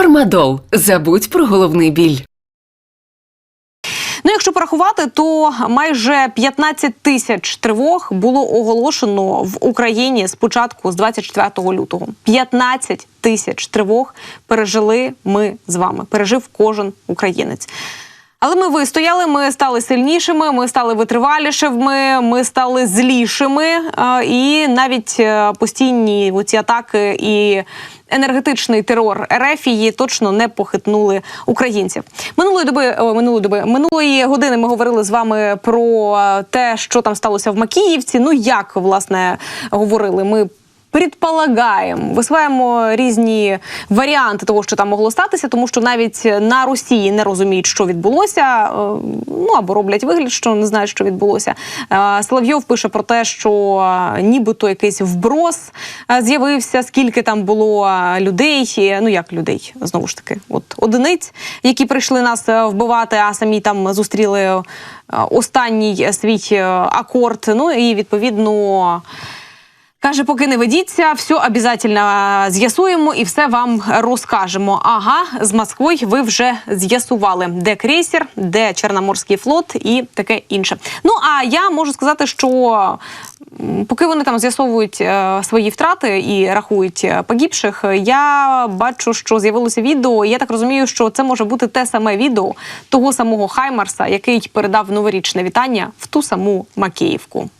Фармадол. Забудь про головний біль. Ну, якщо порахувати, то майже 15 тисяч тривог було оголошено в Україні з початку з 24 лютого. 15 тисяч тривог пережили ми з вами. Пережив кожен українець. Але ми вистояли, ми стали сильнішими, ми стали витривалішими, ми стали злішими. е, І навіть е, постійні оці атаки і енергетичний терор Ерефії точно не похитнули українців. Минулої доби о, минулої доби минулої години ми говорили з вами про те, що там сталося в Макіївці. Ну як власне говорили, ми. Предполагаємо, висуваємо різні варіанти того, що там могло статися, тому що навіть на Росії не розуміють, що відбулося. е, Ну або роблять вигляд, що не знають, що відбулося. Соловйов пише про те, що нібито якийсь вброс з'явився, скільки там було людей. Ну як людей, знову ж таки, от одиниць, які прийшли нас е, вбивати, а самі там зустріли е, останній свій е, акорд. Ну і відповідно. Каже, поки не ведіться, все обов'язково з'ясуємо і все вам розкажемо. Ага, з Москвою ви вже з'ясували, де крейсер, де Чорноморський флот і таке інше. Ну а я можу сказати, що поки вони там з'ясовують е, свої втрати і рахують е, погибших, я бачу, що з'явилося відео. і Я так розумію, що це може бути те саме відео того самого Хаймарса, який передав новорічне вітання в ту саму Макеївку.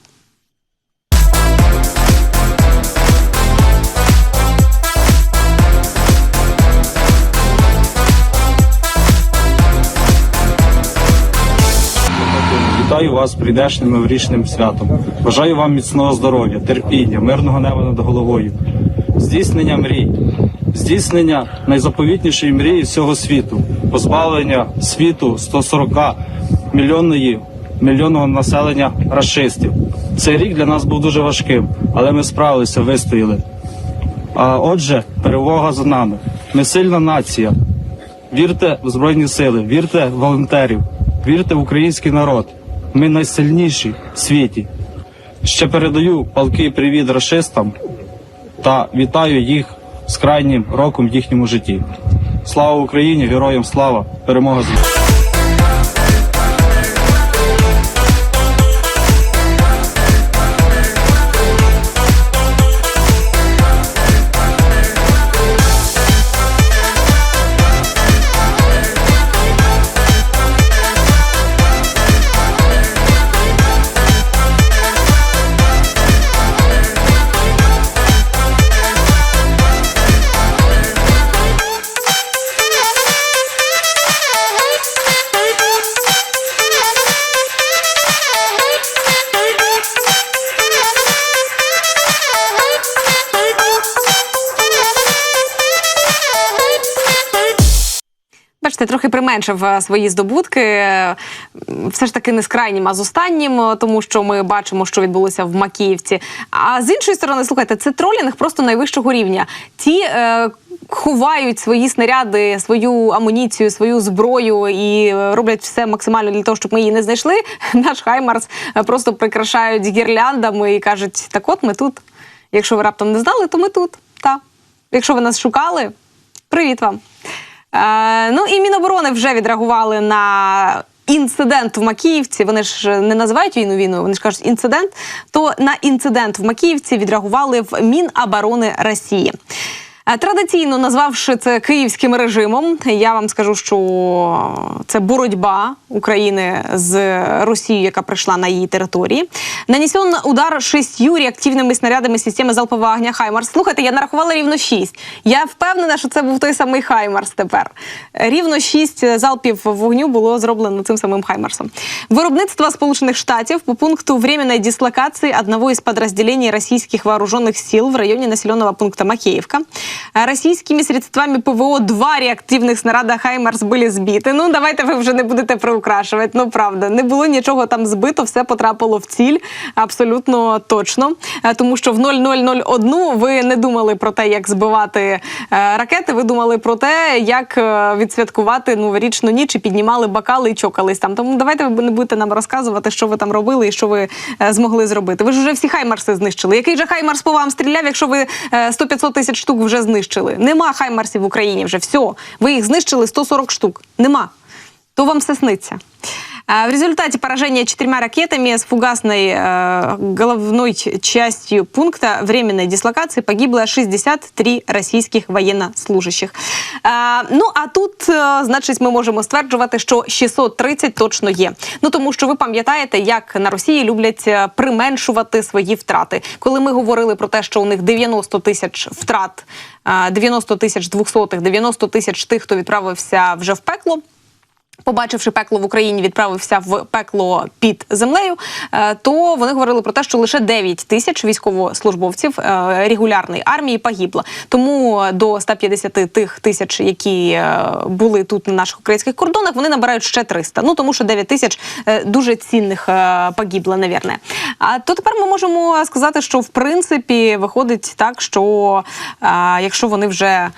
Вітаю вас з прийдешнім новорічним святом. Бажаю вам міцного здоров'я, терпіння, мирного неба над головою, здійснення мрій, здійснення найзаповітнішої мрії всього світу, позбавлення світу 140 мільйонної мільйонного населення расистів. Цей рік для нас був дуже важким, але ми справилися, вистояли. А отже, перемога за нами. Ми сильна нація. Вірте в Збройні сили, вірте в волонтерів, вірте в український народ. Ми найсильніші в світі. Ще передаю палкий привіт расистам та вітаю їх з крайнім роком в їхньому житті. Слава Україні! Героям слава! Перемога за Бачите, трохи применшив е, свої здобутки. Е, Все ж таки не з крайнім, а з останнім, е, тому що ми бачимо, що відбулося в Макіївці. А з іншої сторони, слухайте, це тролінг просто найвищого рівня. Ті е, ховають свої снаряди, свою амуніцію, свою зброю і роблять все максимально для того, щоб ми її не знайшли. Наш Хаймарс просто прикрашають гірляндами і кажуть: так, от ми тут. Якщо ви раптом не знали, то ми тут. Та. Якщо ви нас шукали, привіт вам. Е, ну і Міноборони вже відреагували на. Інцидент в Макіївці, вони ж не називають війну війною, вони ж кажуть інцидент. То на інцидент в Макіївці відреагували в Міноборони Росії. Е, Традиційно назвавши це київським режимом, я вам скажу, що це боротьба України з Росією, яка прийшла на її території. Нанесен удар шістю реактивними снарядами системи залпового огня Хаймарс. Слухайте, я нарахувала рівно шість. Я впевнена, що це був той самий Хаймарс тепер. Рівно шість залпів вогню було зроблено цим самим Хаймарсом. Виробництво Сполучених Штатів по пункту временной дислокации одного из подразделений российских вооруженных сил в районе населенного пункта Макеевка. А Российскими средствами ПВО два реактивних снаряда Хаймарс були збиті. Ну давайте ви вже не будете приукрашувати. Ну правда, не було нічого там збито, все потрапило в ціль абсолютно точно. Е, Тому що в 0001 ви не думали про те, як збивати е, ракети. Ви думали про те, як е, відсвяткувати новорічну ніч і піднімали бокали і чокались там. Тому давайте ви не будете нам розказувати, що ви там робили і що ви е, змогли зробити. Ви ж вже всі хаймарси знищили. Який же хаймарс по вам стріляв, якщо ви е, 100-500 тисяч штук вже знищили. Нема хаймарсів в Україні вже. Все, ви їх знищили 140 штук. Нема. То вам все снится. В результате поражения четырьмя ракетами с фугасной э, головной частью пункта временной дислокации погибло 63 російських воєннослужащих. А, ну а тут, е, значить, ми можемо стверджувати, що 630 точно є. Ну тому що ви пам'ятаєте, як на Росії люблять е, применшувати свої втрати. Коли ми говорили про те, що у них 90 тисяч втрат, е, 90 тисяч двохсотих, 90 тисяч тих, хто відправився вже в пекло. Побачивши пекло в Україні, відправився в пекло під землею. е, То вони говорили про те, що лише 9 тисяч військовослужбовців е, регулярної армії погибло. Тому до 150 тих тисяч, які е, були тут на наших українських кордонах, вони набирають ще 300. Ну тому що 9 тисяч дуже цінних погибло, навірне. А то тепер ми можемо сказати, що в принципі виходить так, що якщо вони вже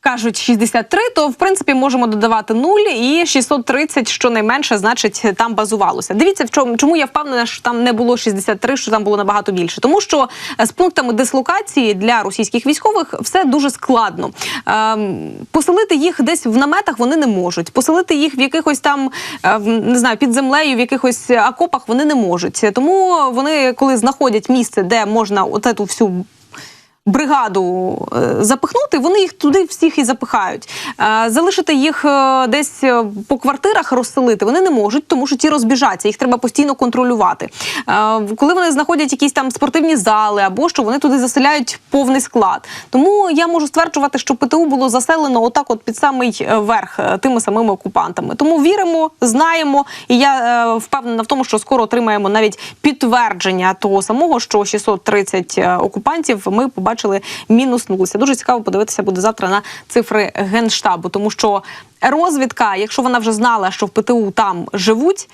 кажуть 63, то в принципі можемо додавати 0 і 630, щонайменше, значить, там базувалося. Дивіться, в чому чому я впевнена, що там не було 63, що там було набагато більше. Тому що е, з пунктами дислокації для російських військових все дуже складно. Ем, поселити їх десь в наметах вони не можуть. Поселити їх в якихось там е, не знаю, під землею, в якихось окопах вони не можуть. Тому вони, коли знаходять місце, де можна от эту всю бригаду е, запихнути, вони їх туди всіх і запихають. Е, Залишити їх е, десь по квартирах розселити вони не можуть, тому що ті розбіжаться, їх треба постійно контролювати. Коли вони знаходять якісь там спортивні зали або що, вони туди заселяють повний склад. Тому я можу стверджувати, що ПТУ було заселено отак, от під самий верх тими самими окупантами. Тому віримо, знаємо, і я впевнена в тому, що скоро отримаємо навіть підтвердження того самого, що 630 е, окупантів ми побачили мінуснулися. Дуже цікаво подивитися буде завтра на цифри генштабу, тому що розвідка, якщо вона вже знала, що в ПТУ там живуть.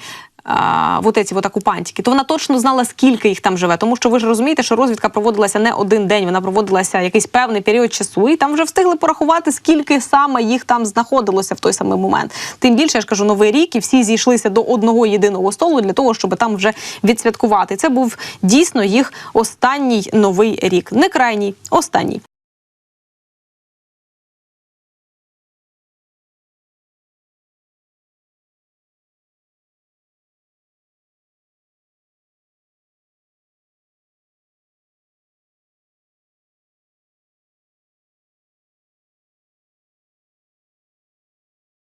А, вот эти вот окупантики, то вона точно знала, скільки їх там живе. Тому що ви ж розумієте, що розвідка проводилася не один день, вона проводилася якийсь певний період часу, і там вже встигли порахувати, скільки саме їх там знаходилося в той самий момент. Тим більше я ж кажу, новий рік, і всі зійшлися до одного єдиного столу для того, щоб там вже відсвяткувати. Це був дійсно їх останній новий рік, не крайній, останній.